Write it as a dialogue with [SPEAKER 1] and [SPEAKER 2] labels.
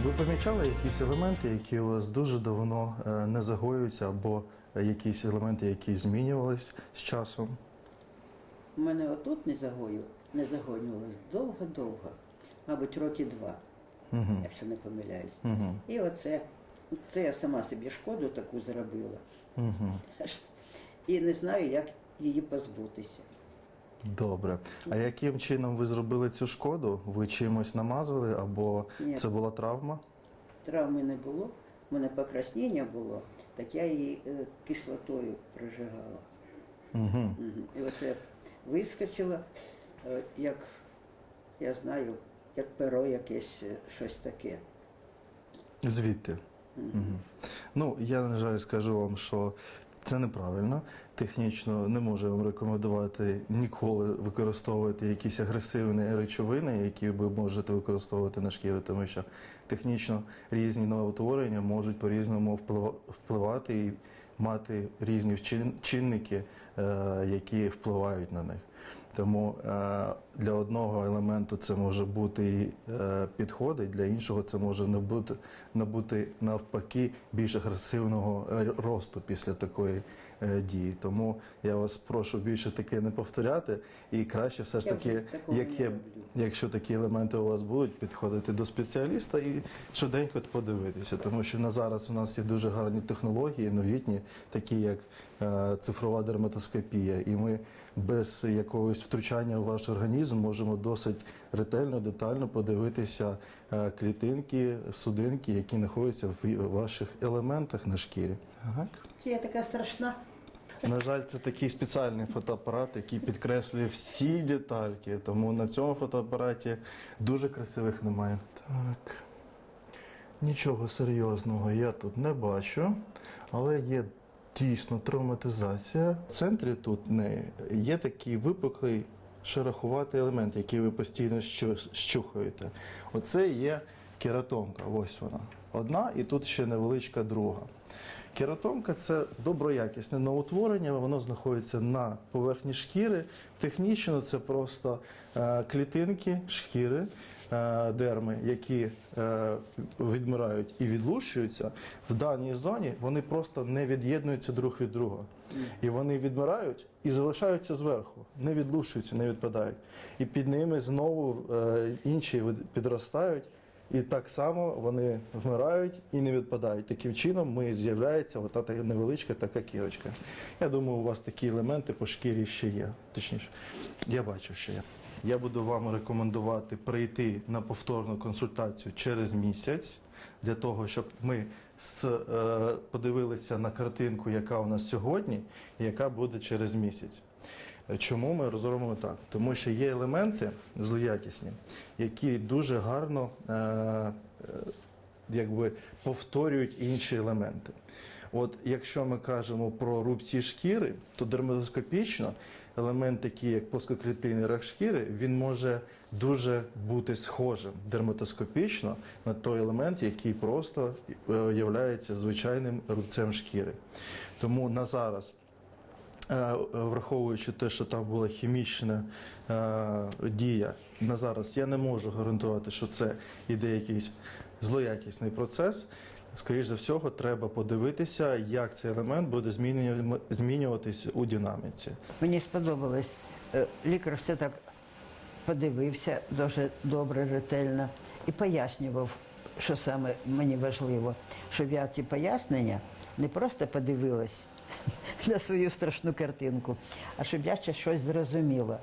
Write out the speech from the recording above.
[SPEAKER 1] Ви помічали якісь елементи, які у вас дуже давно е, не загоюються, або якісь елементи, які змінювались з часом?
[SPEAKER 2] У мене отут не загою, не загонювалось довго-довго, мабуть, роки два,
[SPEAKER 1] Угу.
[SPEAKER 2] якщо не помиляюсь.
[SPEAKER 1] Угу.
[SPEAKER 2] І оце, це я сама собі шкоду таку зробила.
[SPEAKER 1] Угу.
[SPEAKER 2] І не знаю, як її позбутися.
[SPEAKER 1] Добре. А яким чином ви зробили цю шкоду? Ви чимось намазали або
[SPEAKER 2] Ні.
[SPEAKER 1] це була травма?
[SPEAKER 2] Травми не було, в мене покраснення було, так я її е, кислотою прожигала.
[SPEAKER 1] Угу.
[SPEAKER 2] Мгм. І оце вискочило, е, як, я знаю, як перо якесь, е, щось таке.
[SPEAKER 1] Звідти. Угу. Ну, я, на жаль, скажу вам, що це неправильно. Технічно не можу вам рекомендувати ніколи використовувати якісь агресивні речовини, які ви можете використовувати на шкіру, тому що технічно різні новоутворення можуть по-різному вплива- впливати і мати різні чинники, е, які впливають на них. Тому е, для одного елементу це може бути і е, для іншого це може набути, набути навпаки більш агресивного росту після такої е, дії. Тому я вас прошу більше таке не повторяти, і краще все ж таки, якщо такі елементи у вас будуть, підходити до спеціаліста і швиденько подивитися, тому що на зараз у нас є дуже гарні технології, новітні, такі як цифрова дерматоскопія, і ми без якогось втручання в ваш організм можемо досить ретельно, детально подивитися е, клітинки, судинки, які знаходяться в ваших елементах на шкірі. Так.
[SPEAKER 2] Чи я така страшна?
[SPEAKER 1] На жаль, це такий спеціальний фотоапарат, який підкреслює всі детальки. Тому на цьому фотоапараті дуже красивих немає. Так. Нічого серйозного я тут не бачу, але є дійсно травматизація. В центрі тут не є такий випуклий шероховатий елемент, який ви постійно щу- щухаєте. Оце є кератомка. Ось вона. Одна і тут ще невеличка друга. Кератомка це доброякісне новоутворення, воно знаходиться на поверхні шкіри. Технічно це просто е, клітинки шкіри, дерми, які е, відмирають і відлущуються. В даній зоні вони просто не від'єднуються друг від друга. І вони відмирають і залишаються зверху, не відлущуються, не відпадають. І під ними знову е, інші підростають. І так само вони вмирають і не відпадають. Таким чином ми з'являється ота та невеличка така кірочка. Я думаю, у вас такі елементи по шкірі ще є. Точніше, я бачу, що є. Я буду вам рекомендувати прийти на повторну консультацію через місяць для того, щоб ми з, е, подивилися на картинку, яка у нас сьогодні, і яка буде через місяць. Чому ми розробимо так? Тому що є елементи злоякісні, які дуже гарно е, е, якби повторюють інші елементи. От якщо ми кажемо про рубці шкіри, то дерматоскопічно елемент, такий як плоскоклітинний рак шкіри, він може дуже бути схожим дерматоскопічно на той елемент, який просто е, являється звичайним рубцем шкіри. Тому на зараз Враховуючи те, що там була хімічна е, дія на зараз, я не можу гарантувати, що це іде якийсь злоякісний процес. Скоріше за всього, треба подивитися, як цей елемент буде змінювати- змінюватись у динаміці.
[SPEAKER 2] Мені сподобалось. Е, Лікар все так подивився дуже добре, ретельно і пояснював, що саме мені важливо, щоб я ці пояснення не просто подивилась на свою страшну картинку, а щоб я ще щось зрозуміла.